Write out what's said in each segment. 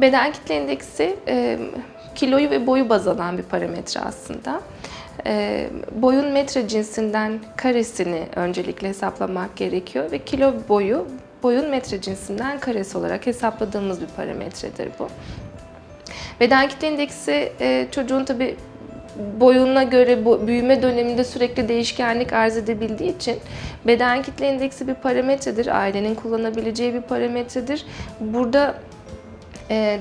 Beden kitle indeksi e, kiloyu ve boyu baz alan bir parametre aslında. E, boyun metre cinsinden karesini öncelikle hesaplamak gerekiyor ve kilo boyu boyun metre cinsinden karesi olarak hesapladığımız bir parametredir bu. Beden kitle indeksi e, çocuğun tabi boyuna göre büyüme döneminde sürekli değişkenlik arz edebildiği için beden kitle indeksi bir parametredir. Ailenin kullanabileceği bir parametredir. Burada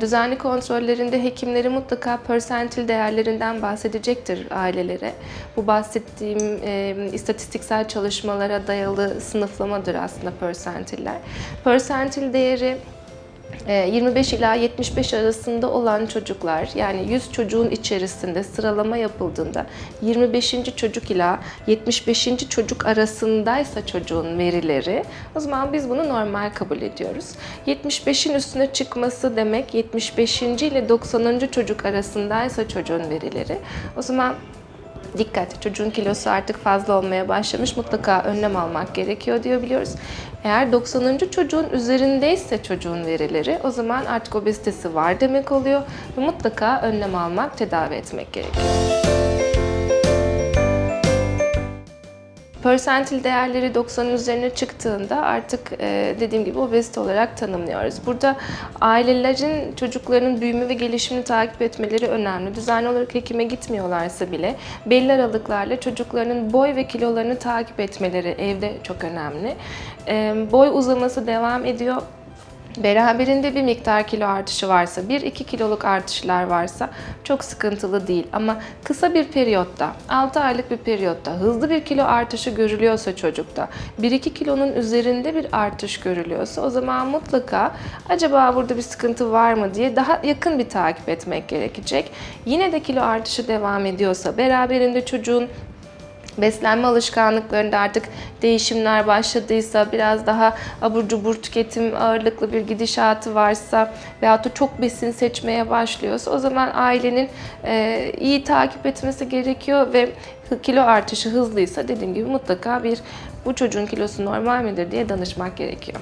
düzenli kontrollerinde hekimleri mutlaka persentil değerlerinden bahsedecektir ailelere. Bu bahsettiğim e, istatistiksel çalışmalara dayalı sınıflamadır aslında persentiller. Persentil değeri 25 ila 75 arasında olan çocuklar yani 100 çocuğun içerisinde sıralama yapıldığında 25. çocuk ila 75. çocuk arasındaysa çocuğun verileri o zaman biz bunu normal kabul ediyoruz. 75'in üstüne çıkması demek 75. ile 90. çocuk arasındaysa çocuğun verileri o zaman dikkat çocuğun kilosu artık fazla olmaya başlamış mutlaka önlem almak gerekiyor diyor biliyoruz. Eğer 90. çocuğun üzerindeyse çocuğun verileri o zaman artık obezitesi var demek oluyor ve mutlaka önlem almak, tedavi etmek gerekiyor. Persentil değerleri 90'ın üzerine çıktığında artık e, dediğim gibi obezite olarak tanımlıyoruz. Burada ailelerin çocuklarının büyüme ve gelişimini takip etmeleri önemli. Düzenli olarak hekime gitmiyorlarsa bile belli aralıklarla çocuklarının boy ve kilolarını takip etmeleri evde çok önemli. E, boy uzaması devam ediyor. Beraberinde bir miktar kilo artışı varsa, 1-2 kiloluk artışlar varsa çok sıkıntılı değil. Ama kısa bir periyotta, 6 aylık bir periyotta hızlı bir kilo artışı görülüyorsa çocukta, 1-2 kilonun üzerinde bir artış görülüyorsa o zaman mutlaka acaba burada bir sıkıntı var mı diye daha yakın bir takip etmek gerekecek. Yine de kilo artışı devam ediyorsa, beraberinde çocuğun beslenme alışkanlıklarında artık değişimler başladıysa, biraz daha abur cubur tüketim ağırlıklı bir gidişatı varsa veyahut da çok besin seçmeye başlıyorsa o zaman ailenin e, iyi takip etmesi gerekiyor ve kilo artışı hızlıysa dediğim gibi mutlaka bir bu çocuğun kilosu normal midir diye danışmak gerekiyor.